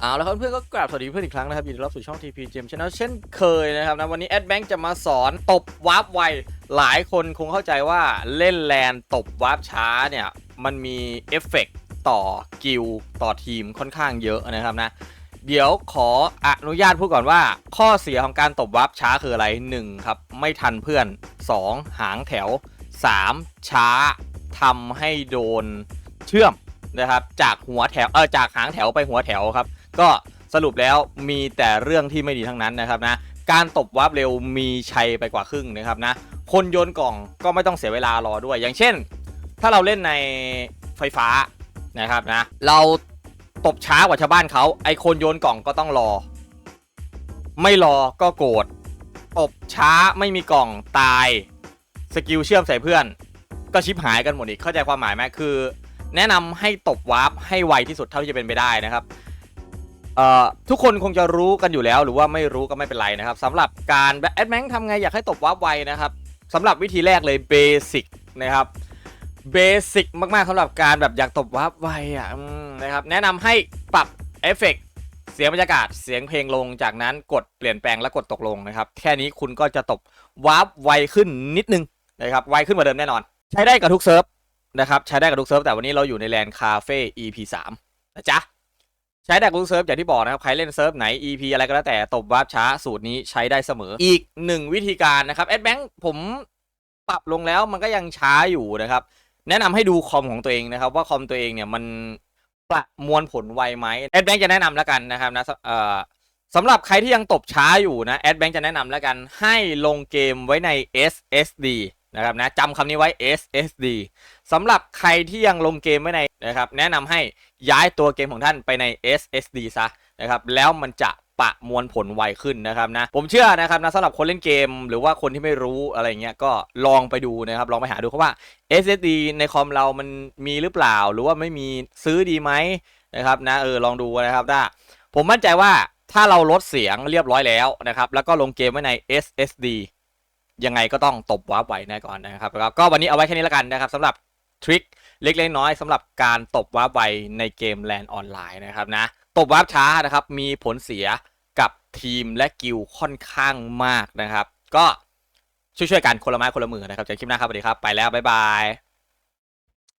เอาแล้วครับเพื่อนก็กราบสวัสดีเพื่อนอีกครั้งนะครับยินดีต้อนรับสู่ช่อง TP Gem Channel เช่นเคยนะครับนะวันนี้แอดแบงค์จะมาสอนตบวาร์ปไว หลายคนคงเข้าใจว่าเล่นแลนตบวาร์ปช้าเนี่ยมันมีเอฟเฟกต์ต่อกิลต่อทีมค่อนข้างเยอะนะครับนะ เดี๋ยวขออนุญาตพูดก่อนว่า ข้อเสียของการตบวาร์ปช้าคืออะไร 1. ครับไม่ทันเพื่อน 2. หางแถว 3. ช้าทำให้โดนเชื่อมนะครับจากหัวแถวเออจากหางแถวไปหัวแถวครับ ก็สรุปแล้วมีแต่เรื่องที่ไม่ดีทั้งนั้นนะครับนะการตบวาร์ปเร็วมีชัยไปกว่าครึ่งนะครับนะคนโยนกล่องก็ไม่ต้องเสียเวลารอด้วย อย่างเช่น ถ้าเราเล่นในไฟฟ้านะครับนะเราตบช้ากว่าชาวบ้านเขาไอคนโยนกล่องก็ต้องรอ ไม่รอก็โกรธตบช้าไม่มีกล่องตายสกิลเชื่อมใส่เพื่อน ก็ชิปหายกันหมดอีกเข้าใจความหมายไหมคือ แนะนำให้ตบวาร์ปให้ไวที่สุดเท่าที่จะเป็นไปได้นะครับ เอ่อทุกคนคงจะรู้กันอยู่แล้วหรือว่าไม่รู้ก็ไม่เป็นไรนะครับสำหรับการแอดแมงทำไงอยากให้ตบวาร์ปไวนะครับสำหรับวิธีแรกเลยเบสิกนะครับเบสิกมากๆสำหรับการแบบอยากตบวาร์ปไวอะนะครับแนะนำให้ปรับเอฟเฟกต์เสียงบรรยากาศเสียงเพลงลงจากนั้นกดเปลี่ยนแปลงและกดตกลงนะครับแค่นี้คุณก็จะตบวาร์ปไวขึ้นนิดนึงนะครับไวขึ้นกว่าเดิมแน่นอน ใช้ได้กับทุกเซิร์ฟนะครับใช้ได้กับทุกเซิร์ฟแต่วันนี้เราอยู่ในแลนด์คาเฟ่ EP 3นะจ๊ะ ใช้ได้กับทุกเซิร์ฟอย่างที่บอกนะครับ ใครเล่นเซิร์ฟไหน EP อะไรก็แล้วแต่ตบวาร์ปช้าสูตรนี้ใช้ได้เสมอ อีกหนึ่งวิธีการนะครับแอดแบงค์ผมปรับลงแล้วมันก็ยังช้าอยู่นะครับ แนะนำให้ดูคอมของตัวเองนะครับ ว่าคอมตัวเองเนี่ยมันประมวลผลไวไหมแอดแบงค์จะแนะนำแล้วกันนะครับนะเอ่อสำหรับใครที่ยังตบช้าอยู่นะแอดแบงค์จะแนะนำแล้วกัน ให้ลงเกมไว้ใน SSD นะครับนะจำคำนี้ไว้ SSD สำหรับใครที่ยังลงเกมไว้ในนะครับแนะนำให้ย้ายตัวเกมของท่านไปใน SSD ซะนะครับแล้วมันจะประมวลผลไวขึ้นนะครับนะผมเชื่อนะครับนะสำหรับคนเล่นเกม หรือว่าคนที่ไม่รู้อะไรเงี้ยก็ลองไปดูนะครับลองไปหาดูเขาว่า SSD ในคอมเรามันมีหรือเปล่า หรือว่าไม่มีซื้อดีไหมนะครับนะเออลองดูนะครับถ้าผมมั่นใจว่าถ้าเราลดเสียงเรียบร้อยแล้วนะครับแล้วก็ลงเกมไว้ใน SSD ยังไงก็ต้องตบวาร์ปไว้แน่ก่อนนะครับแล้วก็วันนี้เอาไว้แค่นี้แล้วกันนะครับสำหรับทริคเล็กๆน้อยๆสำหรับการตบวาร์ปไวในเกมแลนออนไลน์นะครับนะตบวาร์ปช้านะครับมีผลเสียกับทีมและกิลค่อนข้างมากนะครับ ก็ช่วยๆกันคนละไม้คนละมือนะครับเจอกันคลิปหน้าครับสวัสดีครับไปแล้วบ๊ายบาย